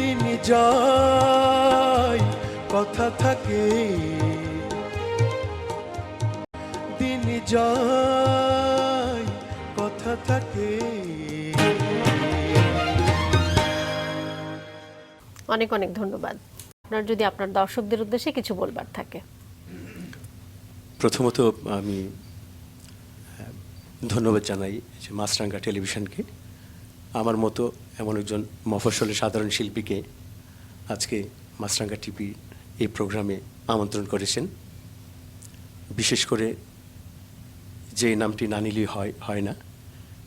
দিন যায় কথা থাকে। দিন যায় কথা থাকে। অনেক অনেক ধন্যবাদ। আপনার যদি আপনার দর্শকদের উদ্দেশ্যে কিছু বলবার থাকে। প্রথমত আমি ধন্যবাদ জানাই যে মাছরাঙ্গা টেলিভিশনকে। আমার মতো এমন একজন মফস্বলের সাধারণ শিল্পীকে আজকে মাছরাঙ্গা টিভি এই প্রোগ্রামে আমন্ত্রণ করেছেন। বিশেষ করে যে নামটি না নিলেই হয় হয় না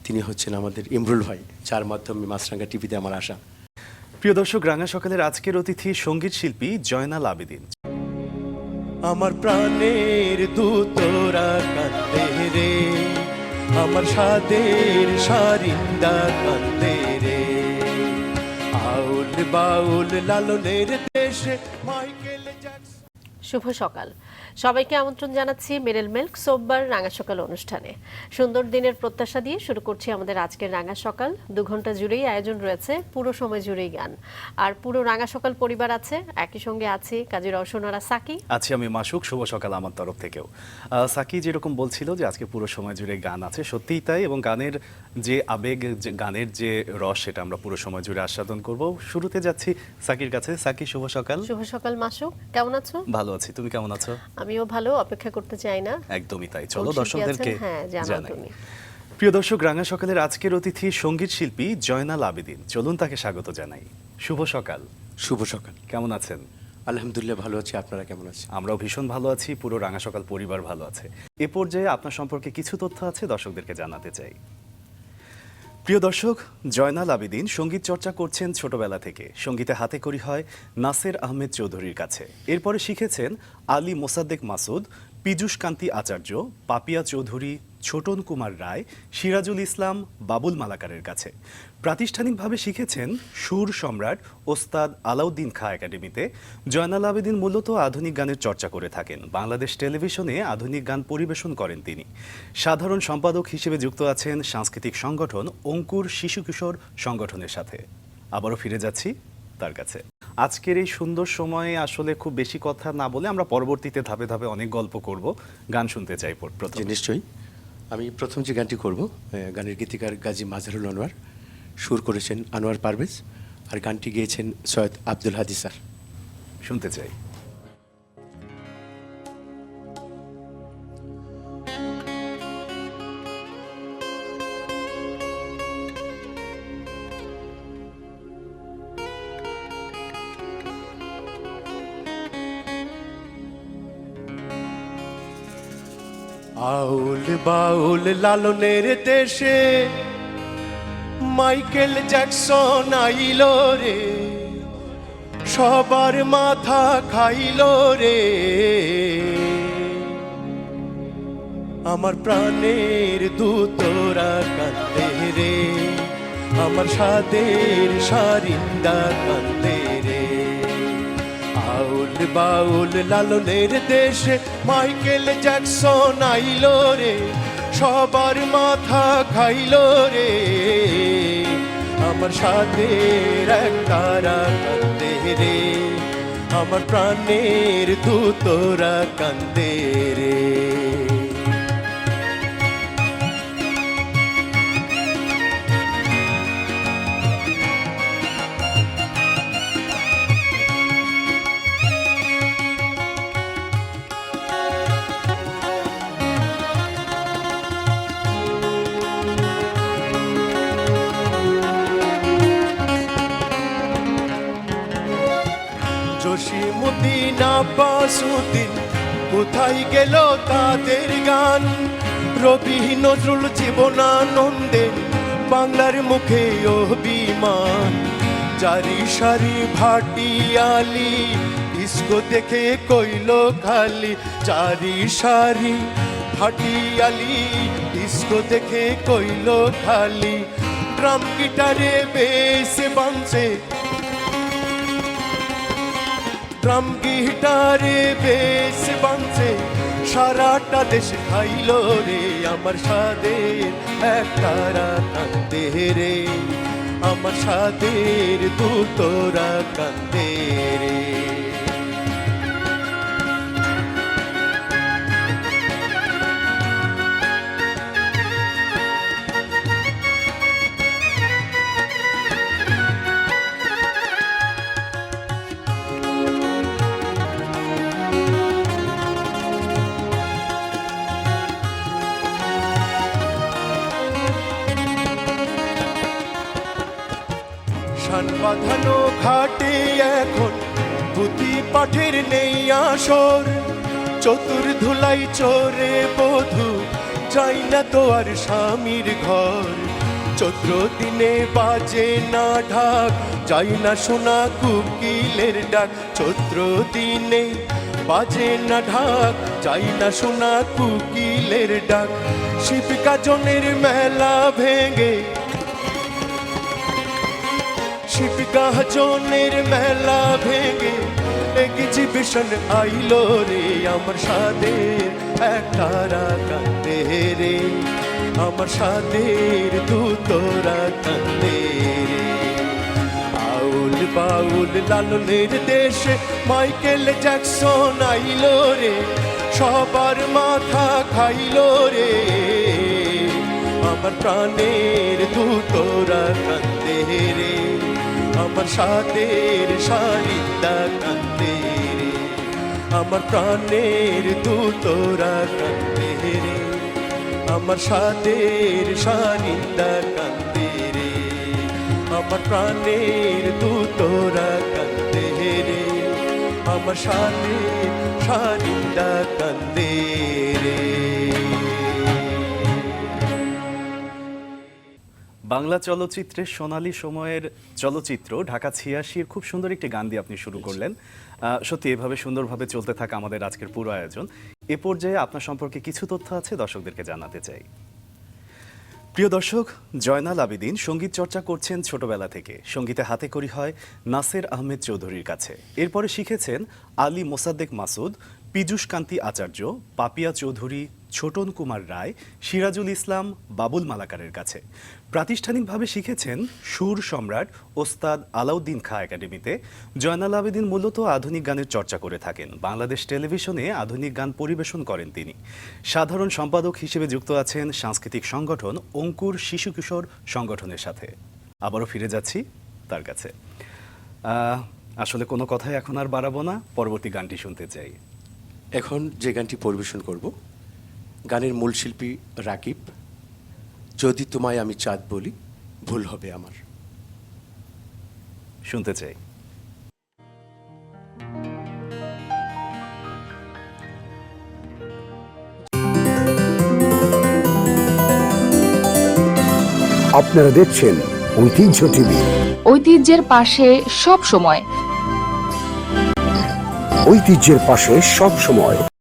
তিনি হচ্ছেন আমাদের ইমরুল ভাই যার মাধ্যমে মাছরাঙ্গা টিভিতে আমার আসা প্রিয় দর্শক রাঙা সকালের আজকের অতিথি সংগীত শিল্পী জয়নাল আবেদিন। আমার প্রাণের দূতরা কান্দে রে। আমার সাদের সারিন্দা কান্দে রে। আউল বাউল লালনের দেশে মাইকেল জ্যাকসন শুভ সকাল। সবাইকে আমন্ত্রণ জানাচ্ছি মেরেল মিল্ক সোমবার রাঙা সকাল অনুষ্ঠানে। সুন্দর দিনের প্রত্যাশা দিয়ে শুরু করছি আমাদের আজকের রাঙা সকাল। দু ঘণ্টা জুড়েই আয়োজন রয়েছে পুরো সময় জুড়েই গান। আর পুরো রাঙা সকাল পরিবার আছে একই সঙ্গে আছি কাজী রওশনারা সাকি। আছি আমি মাসুক শুভ সকাল আমার তরফ থেকেও। সাকি যেরকম বলছিল যে আজকে পুরো সময় জুড়ে গান আছে সত্যিই তাই এবং গানের যে আবেগ যে গানের যে রস সেটা আমরা পুরো সময় জুড়ে আস্বাদন করব। শুরুতে যাচ্ছি সাকির কাছে। সাকি শুভ সকাল। শুভ সকাল মাসুক কেমন আছো? ভালো আছি। তুমি কেমন আছো? আমিও ভালো অপেক্ষা করতে চাই না। একদমই তাই। চলো দর্শকদেরকে হ্যাঁ, জানাই। তুমি। প্রিয় দর্শক রাঙা সকালের আজকের অতিথি সংগীত শিল্পী জয়নাল আবেদিন। চলুন তাকে স্বাগত জানাই। শুভ সকাল। শুভ সকাল। কেমন আছেন? আলহামদুলিল্লাহ ভালো আছি। আপনারা কেমন আছেন? আমরাও ভীষণ ভালো আছি। পুরো রাঙা সকাল পরিবার ভালো আছে। এ পর্যায়ে আপনার সম্পর্কে কিছু তথ্য আছে দর্শকদেরকে জানাতে চাই। প্রিয় দর্শক, জয়নাল আবেদিন সংগীত চর্চা করছেন ছোটবেলা থেকে। সঙ্গীতে হাতে করি হয় নাসের আহমেদ চৌধুরীর কাছে। এরপরে শিখেছেন আলী মোসাদ্দেক মাসুদ, পীযুষ কান্তি আচার্য, পাপিয়া চৌধুরী ছোটন কুমার রায়, সিরাজুল ইসলাম, বাবুল মালাকারের কাছে। প্রাতিষ্ঠানিকভাবে শিখেছেন সুর সম্রাট ওস্তাদ আলাউদ্দিন খা একাডেমিতে। জয়নাল আবেদিন মূলত আধুনিক গানের চর্চা করে থাকেন। বাংলাদেশ টেলিভিশনে আধুনিক গান পরিবেশন করেন তিনি। সাধারণ সম্পাদক হিসেবে যুক্ত আছেন সাংস্কৃতিক সংগঠন অঙ্কুর শিশু কিশোর সংগঠনের সাথে। আবারও ফিরে যাচ্ছি তার কাছে। আজকের এই সুন্দর সময়ে আসলে খুব বেশি কথা না বলে আমরা পরবর্তীতে ধাপে ধাপে অনেক গল্প করব। গান শুনতে চাই নিশ্চয়ই। আমি প্রথম যে গানটি করব গানের গীতিকার গাজী মাজহারুল আনোয়ার, সুর করেছেন আনোয়ার পারভেজ, আর গানটি গেয়েছেন সৈয়দ আব্দুল হাদি স্যার। শুনতে চাই। আউল বাউল লালনের দেশে মাইকেল জ্যাকসন আইল রে, সবার মাথা খাইল রে। আমার প্রাণের দূতরা কান্দে রে, আমার সাদের সারিন্দা কান্দে বাউল লালনের দেশে মাইকেল জ্যাকসন আইল রে, সবার মাথা খাইল রে। আমার সাথে এক তারা কান্দে রে, আমার প্রাণের দু তোরা কান্দে রে। আব্বাসুদ্দিন কোথায় গেল তাদের গান? রবি নজরুল জীবনানন্দে বাংলার মুখে অভিমান। চারি সারি ভাটিয়ালি ইস্কো দেখে কইল খালি। চারি সারি ভাটিয়ালি ইস্কো দেখে কইল খালি। ড্রাম গিটারে বেশ বাংছে ড্রাম গিটারে বেশ বাঁচে সারাটা দেশ খাইল রে আমার সাদের একটা কান্দে রে। আমার সাদের দুতরা কান্দে রে। পুঁতি পাঠের নেই আসর। চতুর ধুলাই চোরে বধু, যাই না তো আর স্বামীর ঘর। চৈত্র দিনে বাজে না ঢাক, যাই না শোনা কুকিলের ডাক। চৈত্র দিনে বাজে না ঢাক, যাই না শোনা কুকিলের ডাক। শিব গাজনের মেলা ভেঙে শিবগাজনের মেলা ভেঙে এক্সিবিশন আইলো রে আমার সাদের একটারা কান্দে রে, আমার সাদের দুতরা কান্দে রে। আউল বাউল লালনের দেশে মাইকেল জ্যাকসন আইলো রে, সবার মাথা খাইলো রে। আমার প্রাণের দুতরা কান্দে রে। আমার সাদের শালিদা কান্দে রে। আমার প্রাণের দুতরা কান্দে রে। আমার সাদের শালিদা কান্দে রে। আমার প্রাণের দুতরা কান্দে রে। আমার সাদের শালিদা কান্দে বাংলা চলচ্চিত্রের সোনালী সময়ের চলচ্চিত্র ঢাকা ছিয়াশির খুব সুন্দর একটি গান দিয়ে আপনি শুরু করলেন। সত্যি এভাবে সুন্দরভাবে চলতে থাকা আমাদের আজকের পুরো আয়োজন। এ পর্যায়ে আপনার সম্পর্কে কিছু তথ্য আছে দর্শকদেরকে জানাতে চাই। প্রিয় দর্শক জয়নাল আবেদিন সংগীত চর্চা করছেন ছোটবেলা থেকে। সঙ্গীতে হাতে করি হয় নাসের আহমেদ চৌধুরীর কাছে। এরপরে শিখেছেন আলী মোসাদ্দেক মাসুদ পীযূষ কান্তি আচার্য পাপিয়া চৌধুরী, ছোটন কুমার রায়, সিরাজুল ইসলাম, বাবুল মালাকারের কাছে। প্রাতিষ্ঠানিকভাবে শিখেছেন সুর সম্রাট ওস্তাদ আলাউদ্দিন খা একাডেমিতে। জয়নাল আবেদিন মূলত আধুনিক গানের চর্চা করে থাকেন। বাংলাদেশ টেলিভিশনে আধুনিক গান পরিবেশন করেন তিনি। সাধারণ সম্পাদক হিসেবে যুক্ত আছেন সাংস্কৃতিক সংগঠন অঙ্কুর শিশু কিশোর সংগঠনের সাথে। আবারও ফিরে যাচ্ছি তার কাছে। আসলে কোনো কথাই এখন আর বাড়াবো না। পরবর্তী গানটি শুনতে চাই। এখন যে গানটি পরিবেশন করব গানের মূল শিল্পী রাকিব যদি তোমায় আমি চাঁদ বলি ভুল হবে আমার। শুনতে চাই। আপনারা দেখছেন ঐতিহ্য টিভি। ঐতিহ্যের পাশে সব সময় ঐতিহ্যের পাশে সব সময়।